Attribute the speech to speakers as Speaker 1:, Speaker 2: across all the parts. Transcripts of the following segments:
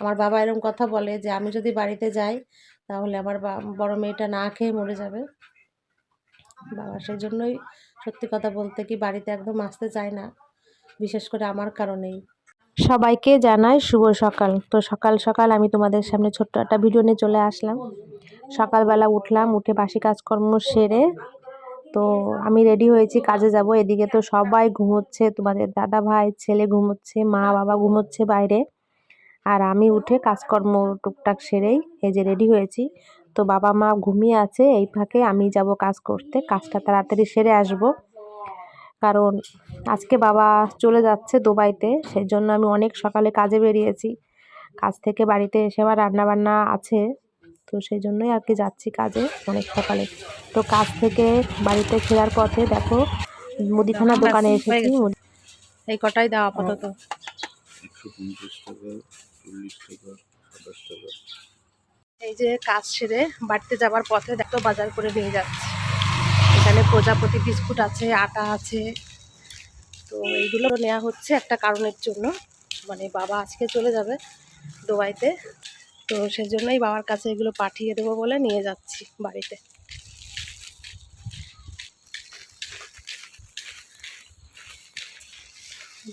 Speaker 1: আমার বাবা এরকম কথা বলে যে, আমি যদি বাড়িতে যাই, তাহলে আমার বড় মেয়েটা না খেয়ে মরে যাবে। বাবা সেই জন্যই সত্যি কথা বলতে কি বাড়িতে একদম আসতে চায় না, বিশেষ করে আমার কারণেই। সবাইকে জানাই শুভ সকাল। তো সকাল সকাল আমি তোমাদের সামনে ছোট্ট একটা ভিডিও নিয়ে চলে আসলাম। সকালবেলা উঠলাম, উঠে বাসি কাজকর্ম সেরে তো আমি রেডি হয়েছি, কাজে যাব। এদিকে তো সবাই ঘুমোচ্ছে, তোমাদের দাদা ভাই ছেলে ঘুমোচ্ছে, মা, বাবা ঘুমোচ্ছে বাইরে। আর আমি উঠে কাজকর্ম টুকটাক সেরেই এই যে রেডি হয়েছি। তো বাবা মা ঘুমিয়ে আছে এই ফাঁকে আমি যাব কাজ করতে। কাজটা তাড়াতাড়ি সেরে আসব। কারণ আজকে বাবা চলে যাচ্ছে দুবাইতে সেই জন্য আমি অনেক সকালে কাজে বেরিয়েছি। কাজ থেকে বাড়িতে এসে আবার রান্নাবান্না আছে তো সেই জন্যই আর কি যাচ্ছি কাজে অনেক সকালে। তো কাজ থেকে বাড়িতে ফেরার পথে দেখো মুদিখানা দোকানে এসেছি এই কটাই দাও আপাতত?
Speaker 2: পঞ্চাশ টাকা। চল্লিশ টাকা সাতাশ টাকা
Speaker 1: এই যে কাজ সেরে বাড়িতে যাবার পথে দেখো বাজার করে নিয়ে যাচ্ছি। এখানে প্রজাপতি বিস্কুট আছে, আটা আছে। তো এইগুলো নেওয়া হচ্ছে একটা কারণের জন্য। মানে বাবা আজকে চলে যাবে দুবাইতে। তো সেজন্যই বাবার কাছে এগুলো পাঠিয়ে দেবো বলে নিয়ে যাচ্ছি বাড়িতে।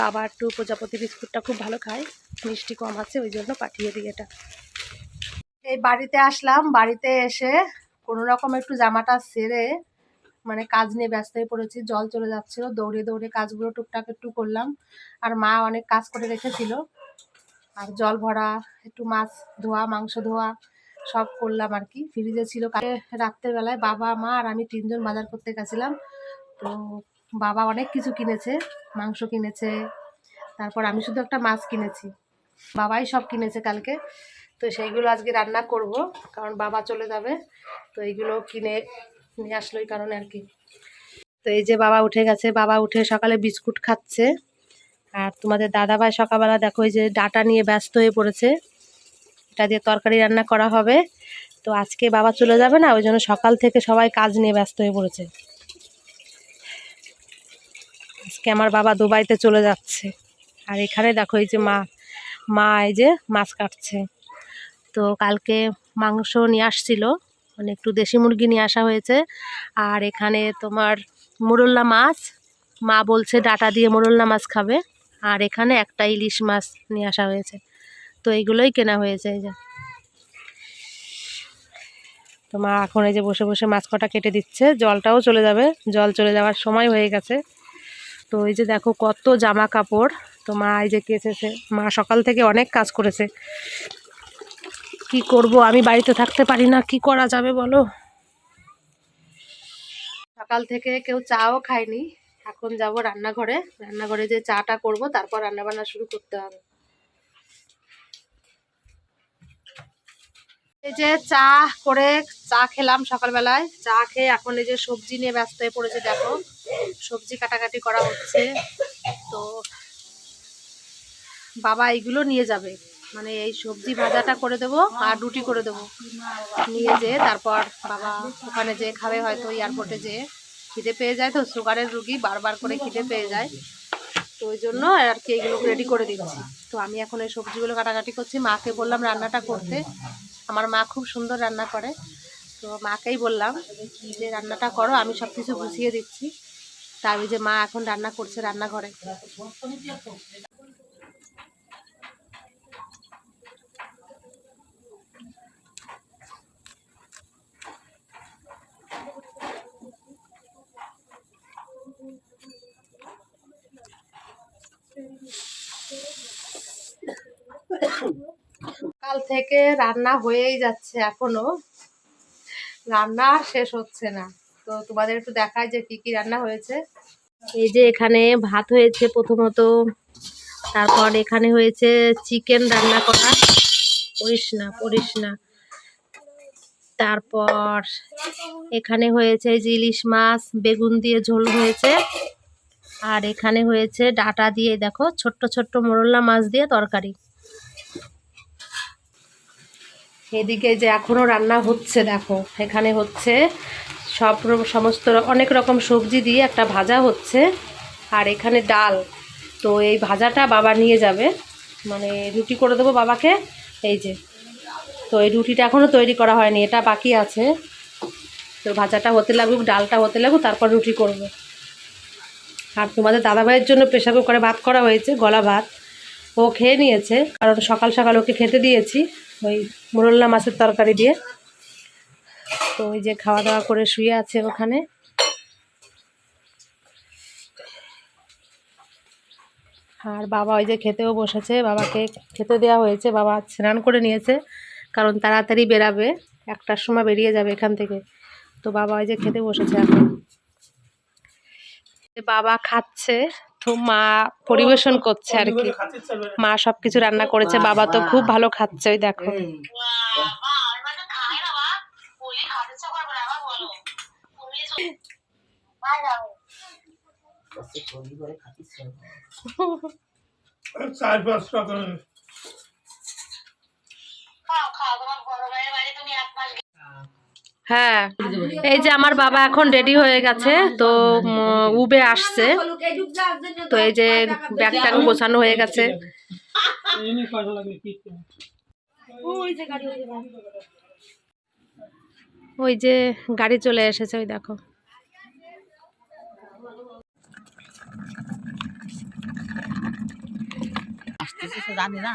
Speaker 1: বাবা একটু প্রজাপতি বিস্কুটটা খুব ভালো খায়। মিষ্টি কম আছে, ওই জন্য পাঠিয়ে দিই এটা। এই বাড়িতে আসলাম, বাড়িতে এসে কোনো রকম একটু জামাটা সেরে মানে কাজ নিয়ে ব্যস্ত হয়ে পড়েছি, জল চলে যাচ্ছিল, দৌড়ে দৌড়ে কাজগুলো টুকটাক একটু করলাম। আর মা অনেক কাজ করে রেখেছিল। আর জল ভরা, একটু মাছ ধোয়া, মাংস ধোয়া সব করলাম আর কি। ফ্রিজে ছিল রাত্রেবেলায় বাবা, মা আর আমি তিনজন বাজার করতে গেছিলাম। তো বাবা অনেক কিছু কিনেছে, মাংস কিনেছে, তারপর আমি শুধু একটা মাছ কিনেছি। বাবাই সব কিনেছে কালকে। তো সেইগুলো আজকে রান্না করব, কারণ বাবা চলে যাবে। তো এইগুলো কিনে নিয়ে আসলো এই কারণে আর কি। তো এই যে বাবা উঠে গেছে, বাবা উঠে সকালে বিস্কুট খাচ্ছে। আর তোমাদের দাদা ভাই সকালবেলা দেখো এই যে ডাটা নিয়ে ব্যস্ত হয়ে পড়েছে। এটা দিয়ে তরকারি রান্না করা হবে। তো আজকে বাবা চলে যাবে না, ওই জন্য সকাল থেকে সবাই কাজ নিয়ে ব্যস্ত হয়ে পড়েছে। আজকে আমার বাবা দুবাইতে চলে যাচ্ছে। আর এখানে দেখো এই যে মা মা এই যে মাছ কাটছে। তো কালকে মাংস নিয়ে আসছিল মানে একটু দেশি মুরগি নিয়ে আসা হয়েছে। আর এখানে তোমার মোরল্লা মাছ, মা বলছে ডাটা দিয়ে মোরল্লা মাছ খাবে। আর এখানে একটা ইলিশ মাছ নিয়ে আসা হয়েছে। তো এইগুলোই কেনা হয়েছে এই যে। তো মা এখন এই যে বসে বসে মাছ কটা কেটে দিচ্ছে, জলটাও চলে যাবে। জল চলে যাওয়ার সময় হয়ে গেছে। তো এই যে দেখো কত জামা কাপড়। তো মা এই যে কেচেছে। মা সকাল থেকে অনেক কাজ করেছে। কি করব? আমি বাড়িতে থাকতে পারি না। কি করা যাবে বলো? সকাল থেকে কেউ চাও খায়নি। এখন যাব রান্নাঘরে। রান্নাঘরে যে চাটা করব, তারপর রান্না বান্না শুরু করতে হবে। এই যে চা করে চা খেলাম সকালবেলায়। চা খেয়ে এখন এই যে সবজি নিয়ে ব্যস্ত হয়ে পড়েছে, দেখো। সবজি কাটাকাটি করা হচ্ছে। তো বাবা এইগুলো নিয়ে যাবে। মানে এই সবজি ভাজাটা করে দেবো আর রুটি করে দেবো। নিয়ে যেয়ে তারপর বাবা ওখানে যেয়ে খাবে, হয়তো এয়ারপোর্টে যেয়ে। খিদে পেয়ে যায় তো সুগারের রুগী বারবার করে খিদে পেয়ে যায়। তো ওই জন্য আর কি এগুলো রেডি করে দিচ্ছি। তো আমি এখন এই সবজিগুলো কাটাকাটি করছি। মাকে বললাম রান্নাটা করতে। আমার মা খুব সুন্দর রান্না করে। তো মাকেই বললাম যে রান্নাটা করো, আমি সব কিছু গুছিয়ে দিচ্ছি। তা আমি যে মা এখন রান্না করছে রান্নাঘরে। কাল থেকে রান্না হয়েই যাচ্ছে এখনও। রান্না আর শেষ হচ্ছে না। তো তোমাদের একটু দেখায় যে কি কি রান্না হয়েছে। এই যে এখানে ভাত হয়েছে প্রথমত, তারপর এখানে হয়েছে চিকেন রান্না করা পড়িস না পড়িস না তারপর এখানে হয়েছে ইলিশ মাছ, বেগুন দিয়ে ঝোল হয়েছে। আর এখানে হয়েছে ডাটা দিয়ে, দেখো, ছোট্ট ছোট্ট মোরল্লা মাছ দিয়ে তরকারি। এদিকে যে এখনও রান্না হচ্ছে, দেখো, এখানে হচ্ছে সব সমস্ত অনেক রকম সবজি দিয়ে একটা ভাজা হচ্ছে আর এখানে ডাল। তো এই ভাজাটা বাবা নিয়ে যাবে। মানে রুটি করে দেবো বাবাকে। এই যে, তো এই রুটিটা এখনও তৈরি করা হয়নি, এটা বাকি আছে। তো ভাজাটা হতে লাগুক, ডালটা হতে লাগুক, তারপর রুটি করব। আর তোমাদের দাদাভাইয়ের জন্য প্রেশার কুকারে ভাত করা হয়েছে, গলা ভাত। ও খেয়ে নিয়েছে, কারণ সকাল সকাল ওকে খেতে দিয়েছি। ওই মোরল্লা মাছের তরকারি দিয়ে। তো ওই যে খাওয়া দাওয়া করে শুয়ে আছে ওখানে। আর বাবা ওই যে খেতেও বসেছে, বাবাকে খেতে দেওয়া হয়েছে, বাবা স্নান করে নিয়েছে, কারণ তাড়াতাড়ি বেরাবে, একটার সময় বেরিয়ে যাবে এখান থেকে। তো বাবা ওই যে খেতে বসেছে এখন। বাবা খাচ্ছে মা পরিবেশন করছে আর কি। মা সবকিছু রান্না করেছে বাবা তো খুব ভালো খাচ্ছে ওই দেখো।
Speaker 3: চার পাঁচটা করে
Speaker 1: হ্যাঁ এই যে আমার বাবা এখন রেডি হয়ে গেছে তো উম, উবে আসছে। তো এই যে ব্যাগটা গোছানো হয়ে গেছে। ওই যে গাড়ি চলে এসেছে ওই দেখো।
Speaker 4: জানি না?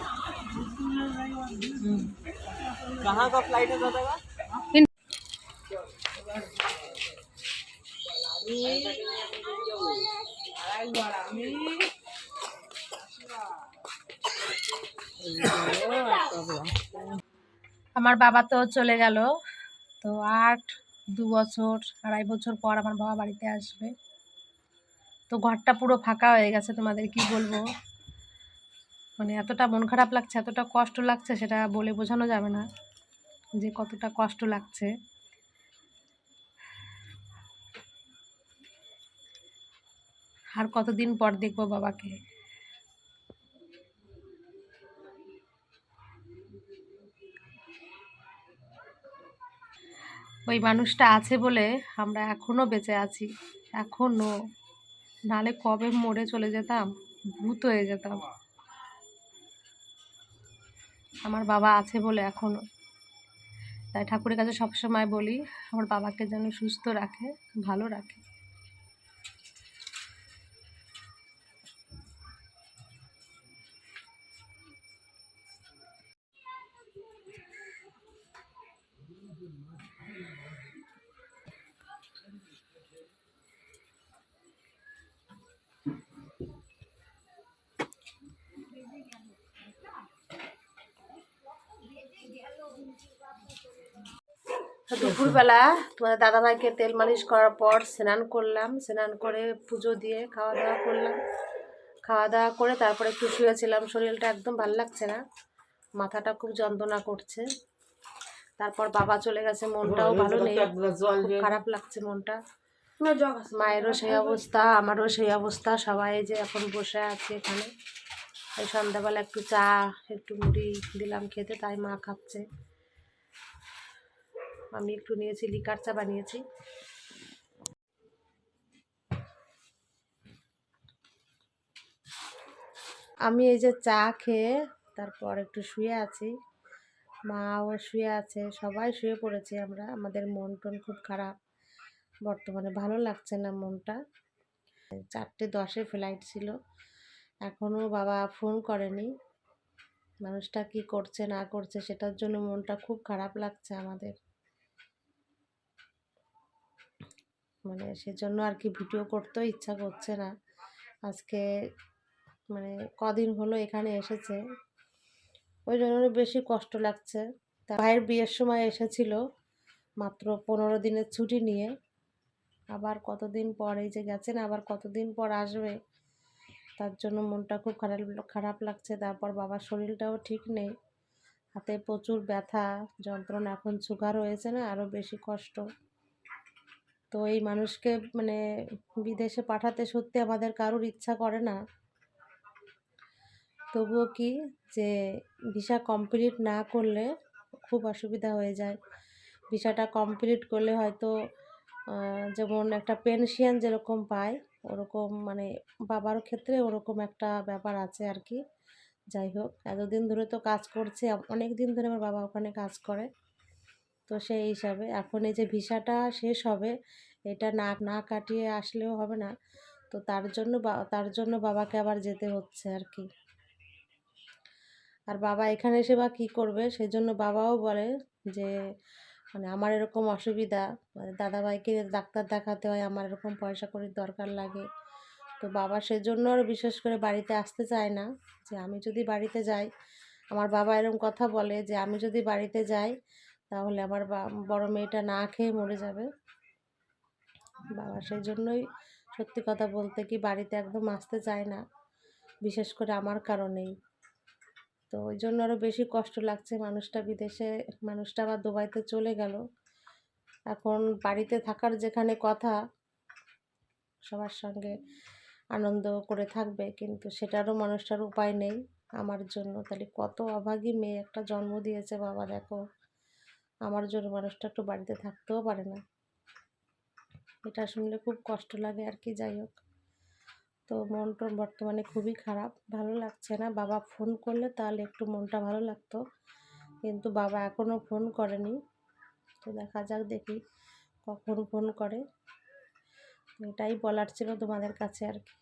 Speaker 5: कहाँ का फ्लाइट है दादा का
Speaker 1: আমার বাবা তো চলে গেল তো আট দু বছর আড়াই বছর পর আমার বাবা বাড়িতে আসবে তো ঘরটা পুরো ফাঁকা হয়ে গেছে তোমাদের কি বলবো মানে এতটা মন খারাপ লাগছে এতটা কষ্ট লাগছে সেটা বলে বোঝানো যাবে না যে কতটা কষ্ট লাগছে। আর কতদিন পর দেখব বাবাকে? ওই মানুষটা আছে বলে আমরা এখনও বেঁচে আছি। এখনও। নালে কবে মরে চলে যেতাম? ভূত হয়ে যেতাম। আমার বাবা আছে বলে এখনও। তাই ঠাকুরের কাছে সবসময় বলি আমার বাবাকে যেন সুস্থ রাখে ভালো রাখে। দুপুরবেলা তোমাদের দাদাভাইকে তেল মালিশ করার পর স্নান করলাম। স্নান করে পুজো দিয়ে খাওয়া দাওয়া করলাম। খাওয়া দাওয়া করে তারপরে একটু শুয়েছিলাম। শরীরটা একদম ভালো লাগছে না। মাথাটা খুব যন্ত্রণা করছে। তারপর বাবা চলে গেছে। মনটাও ভালো নেই। খারাপ লাগছে মনটা। মায়েরও সেই অবস্থা আমারও সেই অবস্থা। সবাই যে এখন বসে আছে এখানে। এই সন্ধ্যাবেলা একটু চা একটু মুড়ি দিলাম খেতে তাই মা খাচ্ছে। আমি একটু নিয়েছি, লিকার চা বানিয়েছি। আমি এই যে চা খেয়ে তারপর একটু শুয়ে আছি। মাও শুয়ে আছে, সবাই শুয়ে পড়েছি আমরা। আমাদের মন টন খুব খারাপ। বর্তমানে ভালো লাগছে না মনটা। চারটে দশে ফ্লাইট ছিল। এখনও বাবা ফোন করেনি। মানুষটা কি করছে, না করছে, সেটার জন্য মনটা খুব খারাপ লাগছে আমাদের। মানে সেজন্য আর কি ভিডিও করতেও ইচ্ছা করছে না। আজকে মানে কদিন হলো এখানে এসেছে। ওই জন্য বেশি কষ্ট লাগছে। তা ভাইয়ের বিয়ের সময় এসেছিল মাত্র পনেরো দিনের ছুটি নিয়ে। আবার কতদিন পর এই যে গেছেন, আবার কতদিন পর আসবে, তার জন্য মনটা খুব খারাপ খারাপ লাগছে। তারপর বাবার শরীরটাও ঠিক নেই। হাতে প্রচুর ব্যথা, যন্ত্রণা, এখন সুগার হয়েছে না আরও বেশি কষ্ট। তো এই মানুষকে মানে বিদেশে পাঠাতে সত্যি আমাদের কারোর ইচ্ছা করে না। তবুও কি যে ভিসা কমপ্লিট না করলে খুব অসুবিধা হয়ে যায়। ভিসাটা কমপ্লিট করলে হয়তো যেমন একটা পেনশন যেরকম পায়, ওরকম মানে বাবার ক্ষেত্রে ওরকম একটা ব্যাপার আছে আর কি। যাই হোক, এতদিন ধরে তো কাজ করছে, অনেক দিন ধরে আমার বাবা ওখানে কাজ করে। তো সেই হিসাবে এখন এই যে ভিসাটা শেষ হবে, এটা না না কাটিয়ে আসলেও হবে না। তো তার জন্য তার জন্য বাবাকে আবার যেতে হচ্ছে আর কি। আর বাবা এখানে এসে বা কী করবে সেই জন্য বাবাও বলে যে মানে আমার এরকম অসুবিধা মানে দাদাভাইকে ডাক্তার দেখাতে হয়, আমার এরকম পয়সা কড়ির দরকার লাগে। তো বাবা সেজন্য আর বিশেষ করে বাড়িতে আসতে চায় না, যে আমি যদি বাড়িতে যাই, আমার বাবা এরকম কথা বলে যে, আমি যদি বাড়িতে যাই তাহলে আমার বড় মেয়েটা না খেয়ে মরে যাবে। বাবা সেই জন্যই সত্যি কথা বলতে কি বাড়িতে একদম আসতে চায় না, বিশেষ করে আমার কারণেই। তো ওই জন্য আরও বেশি কষ্ট লাগছে মানুষটা বিদেশে, মানুষটা আবার দুবাইতে চলে গেল। এখন বাড়িতে থাকার যেখানে কথা, সবার সঙ্গে আনন্দ করে থাকবে, কিন্তু সেটারও মানুষটার উপায় নেই আমার জন্য। তাহলে কত অভাগী মেয়ে একটা জন্ম দিয়েছে বাবা, দেখো। আমার জন্য মানুষটা একটু বাড়িতে থাকতেও পারে না। এটা শুনলে খুব কষ্ট লাগে আর কি, যাই হোক। তো মনটা বর্তমানে খুবই খারাপ, ভালো লাগছে না। বাবা ফোন করলে তাহলে একটু মনটা ভালো লাগতো, কিন্তু বাবা এখনও ফোন করেনি। তো দেখা যাক, দেখি কখন ফোন করে। এটাই বলার ছিল তোমাদের কাছে আর কি।